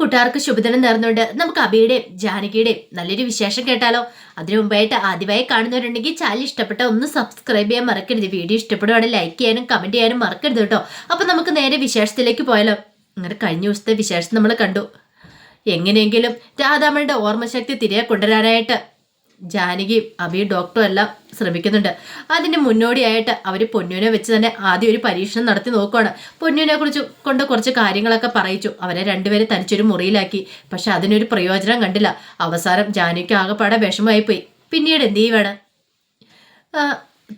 കൂട്ടുകാർക്ക് ശുഭദിനം നേർന്നുകൊണ്ട് നമുക്ക് അബിയുടെയും ജാനകിയുടെയും നല്ലൊരു വിശേഷം കേട്ടാലോ. അതിനു മുമ്പായിട്ട് ആദ്യമായി കാണുന്നവരുണ്ടെങ്കിൽ ചാനൽ ഇഷ്ടപ്പെട്ട ഒന്ന് സബ്സ്ക്രൈബ് ചെയ്യാൻ മറക്കരുത്. വീഡിയോ ഇഷ്ടപ്പെടുവാണെങ്കിൽ ലൈക്ക് ചെയ്യാനും കമന്റ് ചെയ്യാനും മറക്കരുത് കേട്ടോ. അപ്പൊ നമുക്ക് നേരെ വിശേഷത്തിലേക്ക് പോയാലോ. അങ്ങനെ കഴിഞ്ഞ ദിവസത്തെ വിശേഷം നമ്മൾ കണ്ടു. എങ്ങനെയെങ്കിലും രാധാമണിയുടെ ഓർമ്മശക്തി തിരികെ കൊണ്ടുവരാനായിട്ട് ജാനകിയും അബിയും ഡോക്ടറും എല്ലാം ശ്രമിക്കുന്നുണ്ട്. അതിന് മുന്നോടിയായിട്ട് അവർ പൊന്നുവിനെ വെച്ച് തന്നെ ആദ്യം ഒരു പരീക്ഷണം നടത്തി നോക്കുകയാണ് പൊന്നുവിനെ കുറിച്ച് കൊണ്ട് കുറച്ച് കാര്യങ്ങളൊക്കെ പറയിച്ചു. അവരെ രണ്ടുപേരെ തനിച്ചൊരു മുറിയിലാക്കി. പക്ഷെ അതിനൊരു പ്രയോജനം കണ്ടില്ല. അവസാനം ജാനകിക്ക് ആകെപ്പാടെ വിഷമമായി പോയി പിന്നീട് എന്ത് ചെയ്യുവാണ്?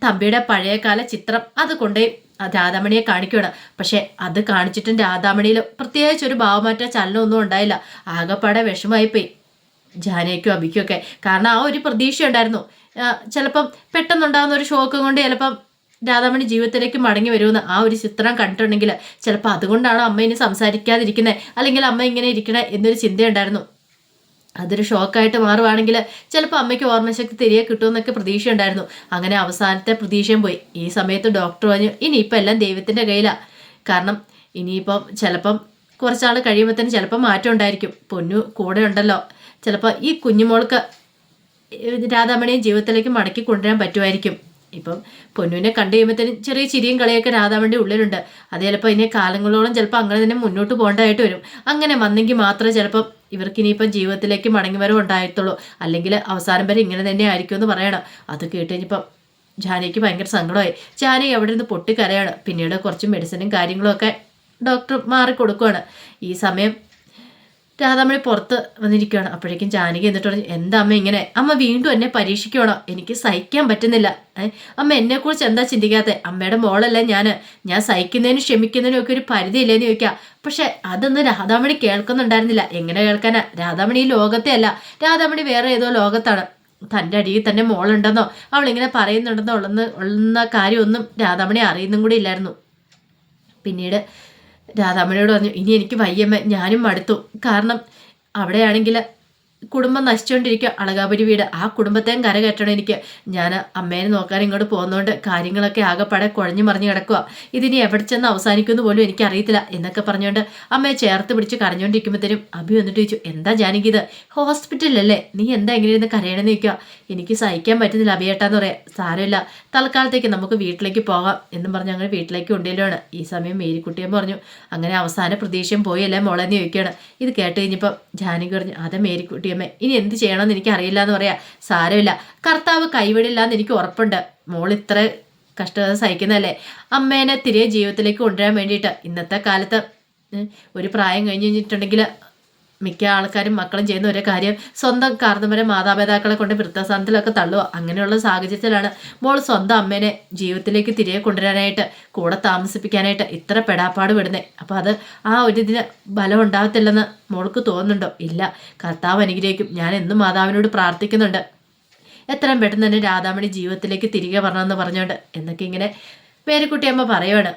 തമ്പിയുടെ പഴയകാല ചിത്രം. അത് കൊണ്ടുപോയി രാധാമണിയെ കാണിക്കുകയാണ് പക്ഷെ അത് കാണിച്ചിട്ടും രാധാമണിയിൽ പ്രത്യേകിച്ച് ഒരു ഭാവമാറ്റ ചലനമൊന്നും ഉണ്ടായില്ല. ആകെപ്പാടെ വിഷമായി പോയി ജാനയ്ക്കും അബിക്കും ഒക്കെ കാരണം ആ ഒരു പ്രതീക്ഷ ഉണ്ടായിരുന്നു ചിലപ്പം പെട്ടെന്നുണ്ടാകുന്ന ഒരു ഷോക്ക് കൊണ്ട് ചിലപ്പം രാധാമണി ജീവിതത്തിലേക്ക് മടങ്ങി വരുമെന്ന് ആ ഒരു ചിത്രം കണ്ടിട്ടുണ്ടെങ്കിൽ ചിലപ്പോൾ അതുകൊണ്ടാണ് അമ്മ ഇനി സംസാരിക്കാതിരിക്കുന്നത്. അല്ലെങ്കിൽ അമ്മ ഇങ്ങനെ ഇരിക്കണേ എന്നൊരു ചിന്തയുണ്ടായിരുന്നു. അതൊരു ഷോക്കായിട്ട് മാറുവാണെങ്കിൽ ചിലപ്പോൾ അമ്മയ്ക്ക് ഓർമ്മശക്തി തിരികെ കിട്ടുമെന്നൊക്കെ പ്രതീക്ഷ ഉണ്ടായിരുന്നു അങ്ങനെ അവസാനത്തെ പ്രതീക്ഷയും പോയി. ഈ സമയത്ത് ഡോക്ടർ പറഞ്ഞു ഇനിയിപ്പോൾ എല്ലാം ദൈവത്തിന്റെ കയ്യിലാണ് കാരണം ഇനിയിപ്പം ചിലപ്പം കുറച്ചാൾ കഴിയുമ്പോൾ തന്നെ ചിലപ്പോൾ മാറ്റം ഉണ്ടായിരിക്കും. പൊന്നു കൂടെ ഉണ്ടല്ലോ. ചിലപ്പോൾ ഈ കുഞ്ഞുമോൾക്ക് രാധാമണിയും ജീവിതത്തിലേക്ക് മടക്കി കൊണ്ടുവരാൻ പറ്റുമായിരിക്കും. ഇപ്പം പൊന്നുവിനെ കണ്ടു കഴിയുമ്പോഴത്തേനും ചെറിയ ചിരിയും കളിയൊക്കെ രാധാമണിയുടെ ഉള്ളിലുണ്ട്. അത് ചിലപ്പോൾ ഇനി കാലങ്ങളോളം ചിലപ്പോൾ അങ്ങനെ തന്നെ മുന്നോട്ട് പോകേണ്ടതായിട്ട് വരും. അങ്ങനെ വന്നെങ്കിൽ മാത്രമേ ചിലപ്പം ഇവർക്ക് ഇനിയിപ്പം ജീവിതത്തിലേക്ക് മടങ്ങി വരവ് ഉണ്ടായിട്ടുള്ളൂ. അല്ലെങ്കിൽ അവസാനം വരെ ഇങ്ങനെ തന്നെ ആയിരിക്കും എന്ന് പറയണം. അത് കേട്ട് കഴിഞ്ഞപ്പം ജാനിക്ക് ഭയങ്കര സങ്കടമായി. ജാനി അവിടെ നിന്ന് പൊട്ടിക്കരയാണ്. പിന്നീട് കുറച്ച് മെഡിസിനും കാര്യങ്ങളും ഒക്കെ ഡോക്ടർ മാറിക്കൊടുക്കുകയാണ് ഈ സമയം രാധാമണി പുറത്ത് വന്നിരിക്കുകയാണ്. അപ്പോഴേക്കും ജാനകി എന്നിട്ട് പറഞ്ഞു എന്താ അമ്മ ഇങ്ങനെ? അമ്മ വീണ്ടും എന്നെ പരീക്ഷിക്കണോ എനിക്ക് സഹിക്കാൻ പറ്റുന്നില്ല. അമ്മ എന്നെക്കുറിച്ച് എന്താ ചിന്തിക്കാത്തെ? അമ്മയുടെ മോളല്ല ഞാൻ ഞാൻ സഹിക്കുന്നതിനും ക്ഷമിക്കുന്നതിനും ഒക്കെ ഒരു പരിധി ഇല്ലേന്ന് ചോദിക്കാം. പക്ഷെ അതൊന്നും രാധാമണി കേൾക്കുന്നുണ്ടായിരുന്നില്ല. എങ്ങനെ കേൾക്കാനാ? രാധാമണി ഈ ലോകത്തെ അല്ല. രാധാമണി വേറെ ഏതോ ലോകത്താണ്. തന്റെ അടിയിൽ തന്നെ മോളുണ്ടെന്നോ അവളിങ്ങനെ പറയുന്നുണ്ടെന്നോ ഉള്ളെന്ന് ഉള്ള കാര്യമൊന്നും രാധാമണി അറിയുന്നും കൂടി ഇല്ലായിരുന്നു. പിന്നീട് രാധാമണിയോട് പറഞ്ഞു ഇനി എനിക്ക് വയ്യമ്മ ഞാനും മടുത്തു. കാരണം അവിടെയാണെങ്കിൽ കുടുംബം നശിച്ചുകൊണ്ടിരിക്കുക. അളകാപുരി വീട്. ആ കുടുംബത്തെയും കരകയറ്റണം എനിക്ക്. ഞാൻ അമ്മേനെ നോക്കാൻ ഇങ്ങോട്ട് പോകുന്നതുകൊണ്ട് കാര്യങ്ങളൊക്കെ ആകെപ്പാടെ കുഴഞ്ഞു മറിഞ്ഞു കിടക്കുക ഇതിനി എവിടെ ചെന്ന് അവസാനിക്കുമെന്ന് പോലും എനിക്കറിയത്തില്ല എന്നൊക്കെ പറഞ്ഞുകൊണ്ട് അമ്മയെ ചേർത്ത് പിടിച്ച് കരഞ്ഞുകൊണ്ടിരിക്കുമ്പോഴത്തേനും അഭി വന്നിട്ട് ചോദിച്ചു എന്താ ജാനകി ഇത്? ഹോസ്പിറ്റലല്ലേ നീ എന്താ ഇങ്ങനെ ഇരുന്ന് കരയണമെന്ന് ചോദിക്കുക എനിക്ക് സഹിക്കാൻ പറ്റുന്നില്ല അഭിയേട്ടാന്ന് പറയാം. സാരമില്ല. തൽക്കാലത്തേക്ക് നമുക്ക് വീട്ടിലേക്ക് പോകാം. എന്നും പറഞ്ഞ് അങ്ങനെ വീട്ടിലേക്ക് കൊണ്ടുവരുവാണ്. ഈ സമയം മേരിക്കുട്ടിയും പറഞ്ഞു അങ്ങനെ അവസാന പ്രതീക്ഷയും പോയല്ലേ മോളെന്ന് ചോദിക്കുകയാണ് ഇത് കേട്ട് കഴിഞ്ഞപ്പോൾ ജാനകി പറഞ്ഞു അതെ മേരിക്കുട്ടിയമ്മേ ഇനി എന്ത് ചെയ്യണമെന്ന് എനിക്ക് അറിയില്ല എന്ന് പറയാ. സാരമില്ല. കർത്താവ് കൈവിടില്ല എന്ന് എനിക്ക് ഉറപ്പുണ്ട്. മോൾ ഇത്ര കഷ്ടത സഹിക്കുന്നതല്ലേ? അമ്മേനെ തിരികെ ജീവിതത്തിലേക്ക് കൊണ്ടുവരാൻ വേണ്ടിയിട്ട് ഇന്നത്തെ കാലത്ത് ഒരു പ്രായം കഴിഞ്ഞ് കഴിഞ്ഞിട്ടുണ്ടെങ്കിൽ മിക്ക ആൾക്കാരും മക്കളും ചെയ്യുന്ന ഒരു കാര്യം സ്വന്തം കാർന്നവരെ മാതാപിതാക്കളെ കൊണ്ട് വൃദ്ധസ്ഥാനത്തിലൊക്കെ തള്ളുക. അങ്ങനെയുള്ള സാഹചര്യത്തിലാണ് മോൾ സ്വന്തം അമ്മേനെ ജീവിതത്തിലേക്ക് തിരികെ കൊണ്ടുവരാനായിട്ട് കൂടെ താമസിപ്പിക്കാനായിട്ട് ഇത്ര പെടാപ്പാട് വിടുന്നത് അപ്പോൾ അത് ആ ഒരു ഇതിന് ബലം ഉണ്ടാകത്തില്ലെന്ന് മോൾക്ക് തോന്നുന്നുണ്ടോ? ഇല്ല. കർത്താവ് അനുഗ്രഹിക്കും. ഞാൻ എന്നും മാതാവിനോട് പ്രാർത്ഥിക്കുന്നുണ്ട്. എത്രയും പെട്ടെന്ന് തന്നെ രാധാമണി ജീവിതത്തിലേക്ക് തിരികെ വരണമെന്ന് പറഞ്ഞുകൊണ്ട് എന്നൊക്കെ ഇങ്ങനെ പേരക്കുട്ടിയമ്മ പറയുവാണ്.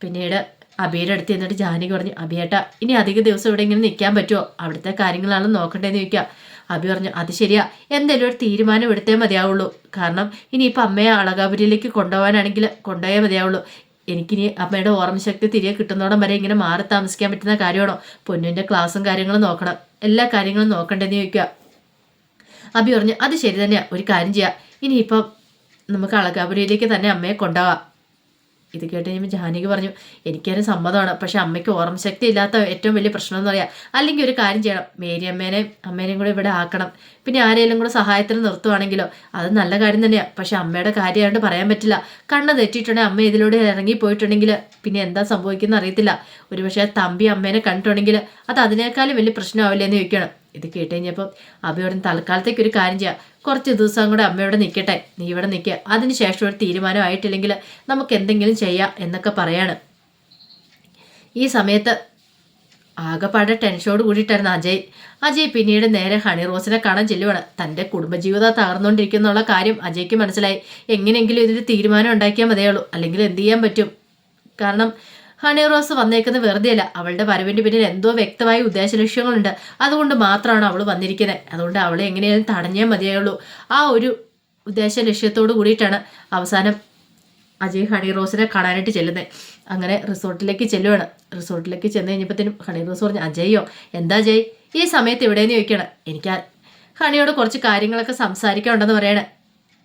പിന്നീട് അബിയുടെ അടുത്ത് എന്നിട്ട് ജാനകി പറഞ്ഞു അബിയേട്ട ഇനി അധിക ദിവസം ഇവിടെ ഇങ്ങനെ നിൽക്കാൻ പറ്റുമോ അവിടുത്തെ കാര്യങ്ങളാണ് നോക്കണ്ടേന്ന് ചോദിക്കുക അബി പറഞ്ഞു അത് ശരിയാ. എന്തെങ്കിലും ഒരു തീരുമാനം എടുത്തേ മതിയാവുള്ളൂ. കാരണം ഇനിയിപ്പോൾ അമ്മയെ അളകാപുരിയിലേക്ക് കൊണ്ടുപോകാനാണെങ്കിൽ കൊണ്ടുപോയേ മതിയാവുള്ളൂ. എനിക്കിനി അമ്മയുടെ ഓർമ്മശക്തി തിരികെ കിട്ടുന്നോടം വരെ ഇങ്ങനെ മാറി താമസിക്കാൻ പറ്റുന്ന കാര്യമാണോ? പൊന്നുവിന്റെ ക്ലാസ്സും കാര്യങ്ങളും നോക്കണം. എല്ലാ കാര്യങ്ങളും നോക്കണ്ടെന്ന് ചോദിക്കുക അബി പറഞ്ഞു അത് ശരി തന്നെയാ. ഒരു കാര്യം ചെയ്യാം. ഇനിയിപ്പം നമുക്ക് അളകാപുരിയിലേക്ക് തന്നെ അമ്മയെ കൊണ്ടുപോകാം ഇത് കേട്ട് കഴിയുമ്പോൾ ജാനകി പറഞ്ഞു എനിക്കതിന് സമ്മതമാണ്. പക്ഷെ അമ്മയ്ക്ക് ഓർമ്മ ശക്തി ഇല്ലാത്ത ഏറ്റവും വലിയ പ്രശ്നം എന്ന് പറയാം. അല്ലെങ്കിൽ ഒരു കാര്യം ചെയ്യണം. മേരി അമ്മേനെയും അമ്മേനെയും കൂടെ ഇവിടെ ആക്കണം. പിന്നെ ആരെങ്കിലും കൂടെ സഹായത്തിന് നിർത്തുവാണെങ്കിലോ? അത് നല്ല കാര്യം തന്നെയാണ് പക്ഷെ അമ്മയുടെ കാര്യമായിട്ട് പറയാൻ പറ്റില്ല. കണ്ണ് തെറ്റിയിട്ടുണ്ടെങ്കിൽ അമ്മ ഇതിലൂടെ ഇറങ്ങിപ്പോയിട്ടുണ്ടെങ്കിൽ പിന്നെ എന്താ സംഭവിക്കുന്ന അറിയത്തില്ല. ഒരുപക്ഷെ തമ്പി അമ്മേനെ കണ്ടിട്ടുണ്ടെങ്കിൽ അത് അതിനേക്കാളും വലിയ പ്രശ്നമാവില്ലേ എന്ന് ചോദിക്കണം ഇത് കേട്ട് കഴിഞ്ഞപ്പോൾ അമ്മയോട് തൽക്കാലത്തേക്ക് ഒരു കാര്യം ചെയ്യാം. കുറച്ച് ദിവസം കൂടെ അമ്മയോടെ നിൽക്കട്ടെ. നീ ഇവിടെ നിൽക്കുക അതിനുശേഷം ഒരു തീരുമാനമായിട്ടില്ലെങ്കിൽ നമുക്ക് എന്തെങ്കിലും ചെയ്യാം എന്നൊക്കെ പറയാണ്. ഈ സമയത്ത് ആകെപ്പാടെ ടെൻഷനോട് കൂടിയിട്ടായിരുന്നു അജയ്. അജയ് പിന്നീട് നേരെ ഹണി റോസിനെ കാണാൻ ചെല്ലുവാണ്. തന്റെ കുടുംബജീവിതം തകർന്നുകൊണ്ടിരിക്കുന്നുള്ള കാര്യം അജയ്ക്ക് മനസ്സിലായി. എങ്ങനെയെങ്കിലും ഇതിന് തീരുമാനം ഉണ്ടാക്കിയാൽ മതിയുള്ളൂ അല്ലെങ്കിൽ എന്ത് ചെയ്യാൻ പറ്റും? കാരണം ഹണി റോസ് വന്നേക്കുന്നത് വെറുതെയല്ല. അവളുടെ വരവിന്റെ പിന്നിൽ എന്തോ വ്യക്തമായ ഉദ്ദേശ ലക്ഷ്യങ്ങളുണ്ട്. അതുകൊണ്ട് മാത്രമാണ് അവൾ വന്നിരിക്കുന്നത് അതുകൊണ്ട് അവളെ എങ്ങനെയാലും തടഞ്ഞേ മതിയായുള്ളൂ. ആ ഒരു ഉദ്ദേശ ലക്ഷ്യത്തോട് കൂടിയിട്ടാണ് അവസാനം അജയ് ഹണി റോസിനെ കാണാനായിട്ട് ചെല്ലുന്നത് അങ്ങനെ റിസോർട്ടിലേക്ക് ചെല്ലുവാണ്. റിസോർട്ടിലേക്ക് ചെന്ന് കഴിഞ്ഞപ്പോഴത്തേനും ഹണി റോസ് പറഞ്ഞു അജയ്യോ എന്താ അജയ്? ഈ സമയത്ത് എവിടെയെന്ന് ചോദിക്കണം. എനിക്ക് ഹണിയോട് കുറച്ച് കാര്യങ്ങളൊക്കെ സംസാരിക്കാനുണ്ടെന്ന് പറയണേ.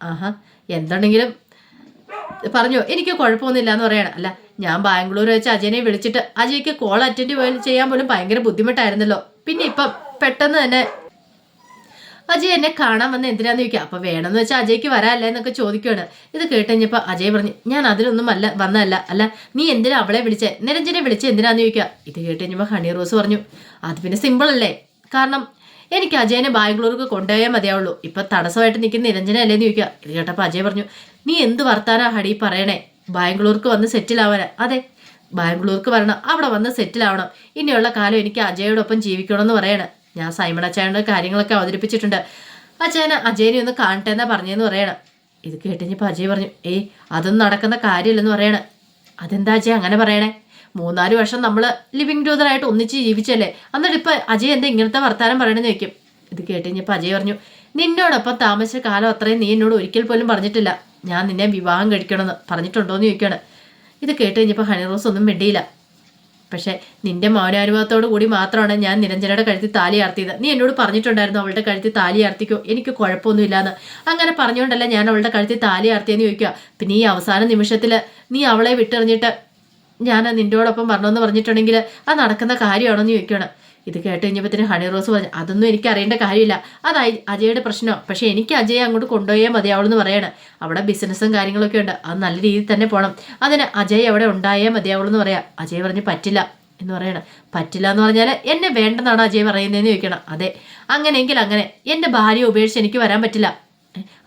ആഹാ എന്തുണ്ടെങ്കിലും പറഞ്ഞു എനിക്ക് കുഴപ്പമൊന്നുമില്ല എന്ന് പറയണം. അല്ല ഞാൻ ബാംഗ്ലൂർ വെച്ച് അജയനെ വിളിച്ചിട്ട് അജയ്ക്ക് കോൾ അറ്റൻഡ് ചെയ്യാൻ പോലും ഭയങ്കര ബുദ്ധിമുട്ടായിരുന്നല്ലോ. പിന്നെ ഇപ്പം പെട്ടെന്ന് തന്നെ അജയ് എന്നെ കാണാൻ വന്ന് എന്തിനാന്ന് ചോദിക്കുക അപ്പൊ വേണമെന്ന് വെച്ചാൽ അജയ്ക്ക് വരാല്ലേ എന്നൊക്കെ ചോദിക്കുകയാണ് ഇത് കേട്ട് കഴിഞ്ഞപ്പോൾ അജയ് പറഞ്ഞു ഞാൻ അതിലൊന്നും അല്ല വന്നതല്ല. അല്ല നീ എന്തിനാ അവളെ വിളിച്ചേ? നിരഞ്ജനെ വിളിച്ചേ എന്തിനാന്ന് ചോദിക്കുക ഇത് കേട്ട് കഴിഞ്ഞപ്പോ ഹണി റോസ് പറഞ്ഞു അത് പിന്നെ സിമ്പിൾ അല്ലേ? കാരണം എനിക്ക് അജയനെ ബാംഗ്ലൂർക്ക് കൊണ്ടുപോയാൽ മതിയാവുള്ളൂ. ഇപ്പൊ തടസ്സമായിട്ട് നിൽക്കുന്ന നിരഞ്ജന അല്ലേന്ന് ചോദിക്കുക ഇത് കേട്ടപ്പോൾ അജയ് പറഞ്ഞു നീ എന്ത് വർത്താനാ ഹടി പറയണേ? ബാംഗ്ലൂർക്ക് വന്ന് സെറ്റിൽ ആവാനാ. അതെ ബാംഗ്ലൂർക്ക് വരണം. അവിടെ വന്ന് സെറ്റിൽ ആവണം. ഇനിയുള്ള കാലം എനിക്ക് അജയോടൊപ്പം ജീവിക്കണമെന്ന് പറയണം. ഞാൻ സൈമൺ അച്ചായനോട് കാര്യങ്ങളൊക്കെ അവതരിപ്പിച്ചിട്ടുണ്ട്. അച്ചായനെ അജയനെ ഒന്ന് കാണട്ടെ എന്നാ പറഞ്ഞതെന്ന് പറയണം. ഇത് കേട്ടുകഴിഞ്ഞപ്പോൾ അജയ് പറഞ്ഞു ഏയ് അതൊന്നും നടക്കുന്ന കാര്യമില്ലെന്ന് പറയണം. അതെന്താ അജയ് അങ്ങനെ പറയണേ? മൂന്നാൽ വർഷം നമ്മൾ ലിവിങ് ടൂതറായിട്ട് ഒന്നിച്ച് ജീവിച്ചല്ലേ? എന്നിട്ട് ഇപ്പം അജയ് എന്താ ഇങ്ങനത്തെ വർത്താനം പറയണമെന്ന് ചോദിക്കും. ഇത് കേട്ടുകഴിഞ്ഞപ്പോൾ അജയ് പറഞ്ഞു നിന്നോടൊപ്പം താമസിച്ച കാലം അത്രയും നീ എന്നോട് ഒരിക്കൽ പോലും പറഞ്ഞിട്ടില്ല. ഞാൻ നിന്നെ വിവാഹം കഴിക്കണമെന്ന് പറഞ്ഞിട്ടുണ്ടോ എന്ന് ചോദിക്കുകയാണ്. ഇത് കേട്ട് കഴിഞ്ഞപ്പോൾ ഹണി റോസ് ഒന്നും മിണ്ടിയില്ല. പക്ഷേ നിന്റെ മൗനാനുഭവത്തോടു കൂടി മാത്രമാണ് ഞാൻ നിരഞ്ജനയുടെ കഴുത്തിൽ താലി ആർത്തിയത്. നീ എന്നോട് പറഞ്ഞിട്ടുണ്ടായിരുന്നു അവളുടെ കഴുത്തിൽ താലി ആർത്തിക്കോ? എനിക്ക് കുഴപ്പമൊന്നുമില്ലാന്ന്. അങ്ങനെ പറഞ്ഞുകൊണ്ടല്ല ഞാൻ അവളുടെ കഴുത്തിൽ താലി ആർത്തിയെന്ന് ചോദിക്കുക. പിന്നെ ഈ അവസാന നിമിഷത്തിൽ നീ അവളെ വിട്ടെറിഞ്ഞിട്ട് ഞാൻ നിന്റോടൊപ്പം വരണമെന്ന് പറഞ്ഞിട്ടുണ്ടെങ്കിൽ അത് നടക്കുന്ന കാര്യമാണോ എന്ന് ചോദിക്കുകയാണ്. ഇത് കേട്ട് കഴിഞ്ഞപ്പോഴത്തേന് ഹണി റോസ് പറഞ്ഞു അതൊന്നും എനിക്ക് അറിയേണ്ട കാര്യമില്ല. അതായി അജയുടെ പ്രശ്നം. പക്ഷേ എനിക്ക് അജയെ അങ്ങോട്ട് കൊണ്ടുപോയേ മതിയാവുള്ളൂ പറയണം. അവിടെ ബിസിനസ്സും കാര്യങ്ങളൊക്കെ ഉണ്ട്. അത് നല്ല രീതിയിൽ തന്നെ പോകണം അതിന് അജയ് അവിടെ ഉണ്ടായേ മതിയാവുള്ളൂ എന്ന് പറയാം. അജയ് പറഞ്ഞ് പറ്റില്ല എന്ന് പറയണം. പറ്റില്ല എന്ന് പറഞ്ഞാൽ എന്നെ വേണ്ടെന്നാണ് അജയ് പറയുന്നതെന്ന് ചോദിക്കണം. അതെ. അങ്ങനെയെങ്കിൽ അങ്ങനെ. എന്റെ ഭാര്യ ഉപേക്ഷിച്ച് എനിക്ക് വരാൻ പറ്റില്ല.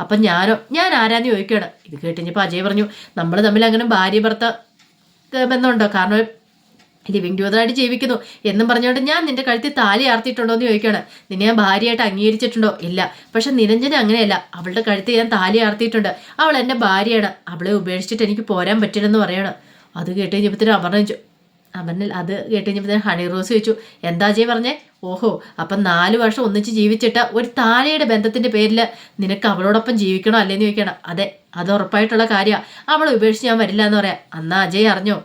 അപ്പം ഞാനോ? ഞാൻ ആരാന്ന് ചോദിക്കുകയാണ്. ഇത് കേട്ടിഞ്ഞപ്പോൾ അജയ് പറഞ്ഞു നമ്മൾ തമ്മിൽ അങ്ങനെ ഭാര്യ ഭർത്ത ബന്ധമുണ്ടോ? കാരണം ലിവിങ് ടൂതറായിട്ട് ജീവിക്കുന്നു എന്നും പറഞ്ഞുകൊണ്ട് ഞാൻ നിന്റെ കഴുത്തിൽ താലി ആർത്തിയിട്ടുണ്ടോ എന്ന് ചോദിക്കുകയാണ്. നിന്നെ ഞാൻ ഭാര്യയായിട്ട് അംഗീകരിച്ചിട്ടുണ്ടോ? ഇല്ല. പക്ഷെ നിരഞ്ജന അങ്ങനെയല്ല. അവളുടെ കഴുത്തിൽ ഞാൻ താലി ആർത്തിയിട്ടുണ്ട്. അവൾ എന്റെ ഭാര്യയാണ്. അവളെ ഉപേക്ഷിച്ചിട്ട് എനിക്ക് പോരാൻ പറ്റില്ലെന്ന് പറയണം. അത് കേട്ട് കഴിഞ്ഞപ്പോഴത്തേനും അമർണ ചോദിച്ചു അമർണിൽ അത് കേട്ട് കഴിഞ്ഞപ്പോഴത്തേനും ഹണി റോസ് ചോദിച്ചു എന്താ ജയ് പറഞ്ഞേ? ഓഹോ അപ്പം നാല് വർഷം ഒന്നിച്ച് ജീവിച്ചിട്ട് ഒരു താലിയുടെ ബന്ധത്തിന്റെ പേരിൽ നിനക്ക് അവളോടൊപ്പം ജീവിക്കണോ അല്ലേന്ന് ചോദിക്കണം അതെ അത് ഉറപ്പായിട്ടുള്ള കാര്യമാണ് അവളെ ഉപേക്ഷിച്ച് ഞാൻ വരില്ല എന്ന് പറയാം. അന്നാ അജയ് അറിഞ്ഞോ?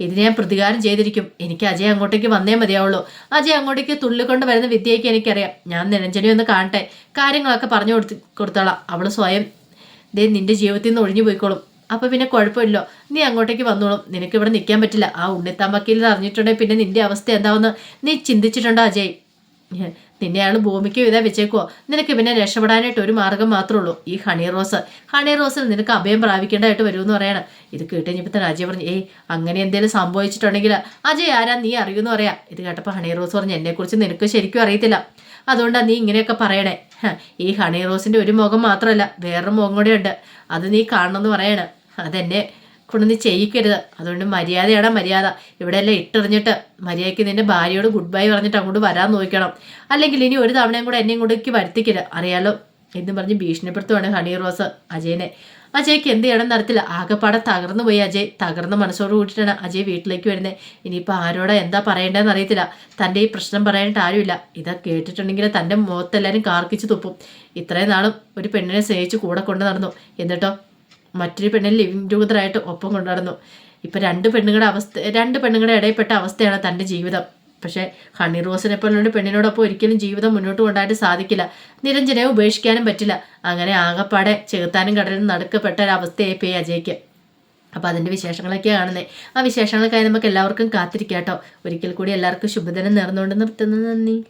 ഇതിന് ഞാൻ പ്രതികാരം ചെയ്തിരിക്കും. എനിക്ക് അജയ് അങ്ങോട്ടേക്ക് വന്നേ മതിയാവുള്ളൂ. അജയ് അങ്ങോട്ടേക്ക് തുള്ളിക്കൊണ്ട് വരുന്ന വിദ്യയ്ക്ക് എനിക്കറിയാം. ഞാൻ നിരഞ്ജനെ ഒന്ന് കാണട്ടെ. കാര്യങ്ങളൊക്കെ പറഞ്ഞു കൊടുത്ത് കൊടുത്തോളാം. അവൾ സ്വയം ദേ നിന്റെ ജീവിതത്തിൽ നിന്ന് ഒഴിഞ്ഞു പോയിക്കോളും. അപ്പൊ പിന്നെ കുഴപ്പമില്ലോ. നീ അങ്ങോട്ടേക്ക് വന്നോളും. നിനക്ക് ഇവിടെ നിൽക്കാൻ പറ്റില്ല. ആ ഉണ്ണിത്താമ്പക്കയിൽ അറിഞ്ഞിട്ടുണ്ടെങ്കിൽ പിന്നെ നിന്റെ അവസ്ഥ എന്താവെന്ന് നീ ചിന്തിച്ചിട്ടുണ്ടോ അജയ്? നിന്നെ അയാൾ ഭൂമിക്ക് ഇതാ വെച്ചേക്കോ നിനക്ക് പിന്നെ രക്ഷപ്പെടാനായിട്ട് ഒരു മാർഗം മാത്രമേ ഉള്ളൂ ഈ ഹണി റോസ് ഹണി റോസിൽ നിനക്ക് അഭയം പ്രാപിക്കേണ്ടതായിട്ട് വരുമെന്ന് പറയണം. ഇത് കേട്ടുകഴിഞ്ഞപ്പോൾ തന്നെ അജയ് പറഞ്ഞു ഏയ് അങ്ങനെ എന്തെങ്കിലും സംഭവിച്ചിട്ടുണ്ടെങ്കിൽ അജയ് ആരാ? നീ അറിയുമെന്ന് പറയാം. ഇത് കേട്ടപ്പോൾ ഹണി റോസ് പറഞ്ഞു എന്നെക്കുറിച്ച് നിനക്ക് ശരിക്കും അറിയത്തില്ല. അതുകൊണ്ടാണ് നീ ഇങ്ങനെയൊക്കെ പറയണേ. ഈ ഹണി റോസിന്റെ ഒരു മുഖം മാത്രമല്ല വേറൊരു മുഖം കൂടെ ഉണ്ട്. അത് നീ കാണണമെന്ന് പറയണേ. അതെന്നെ കൊണ്ട് നീ ചെയ്യിക്കരുത്. അതുകൊണ്ട് മര്യാദയാണ് മര്യാദ. ഇവിടെ എല്ലാം ഇട്ടെറിഞ്ഞിട്ട് മര്യാദയ്ക്ക് നിന്റെ ഭാര്യയോട് ഗുഡ് ബൈ പറഞ്ഞിട്ട് അങ്ങോട്ട് വരാൻ നോക്കണം. അല്ലെങ്കിൽ ഇനി ഒരു തവണയും കൂടെ എന്നെയും കൂടെ വരുത്തിക്കരുത് അറിയാലോ? എന്ന് പറഞ്ഞ് ഭീഷണിപ്പെടുത്തുവാണ് ഹണി റോസ് അജയനെ. അജയ്ക്ക് എന്ത് ചെയ്യണം നടത്തില്ല ആകെപ്പാടെ തകർന്നു പോയി അജയ്. തകർന്ന മനസ്സോട് കൂട്ടിയിട്ടാണ് അജയ് വീട്ടിലേക്ക് വരുന്നത് ഇനിയിപ്പോൾ ആരോടാ എന്താ പറയേണ്ടതെന്ന് അറിയത്തില്ല. തന്റെ ഈ പ്രശ്നം പറയാനായിട്ട് ആരുമില്ല. ഇതൊക്കെ കേട്ടിട്ടുണ്ടെങ്കിൽ തന്റെ മുഖത്തെല്ലാവരും കാർക്കിച്ച് തുപ്പും. ഇത്രയും നാളും ഒരു പെണ്ണിനെ സ്നേഹിച്ച് കൂടെ കൊണ്ടു നടന്നു. എന്നിട്ടോ? മറ്റൊരു പെണ്ണിന് ലിവിങ് ടുഗതറായിട്ട് ഒപ്പം കൊണ്ടുനടന്നു. ഇപ്പം രണ്ട് പെണ്ണുങ്ങളുടെ അവസ്ഥ രണ്ട് പെണ്ണുങ്ങളുടെ ഇടയിൽപ്പെട്ട അവസ്ഥയാണ് തന്റെ ജീവിതം. പക്ഷേ ഹണി റോസിനെ പോലുള്ള പെണ്ണിനോടൊപ്പം ഒരിക്കലും ജീവിതം മുന്നോട്ട് കൊണ്ടായിട്ട് സാധിക്കില്ല. നിരഞ്ജനെ ഉപേക്ഷിക്കാനും പറ്റില്ല. അങ്ങനെ ആകപ്പാടെ ചെകുത്താനും കടലിൽ നടുക്കപ്പെട്ട പോയി അജയ്ക്ക്. അപ്പോൾ അതിന്റെ വിശേഷങ്ങളൊക്കെയാണ് കാണുന്നത് ആ വിശേഷങ്ങൾക്കായി നമുക്ക് എല്ലാവർക്കും കാത്തിരിക്കാം കേട്ടോ. ഒരിക്കൽ കൂടി എല്ലാവർക്കും ശുഭദിനം നേർന്നുകൊണ്ട് നിർത്തുന്നു. നന്ദി.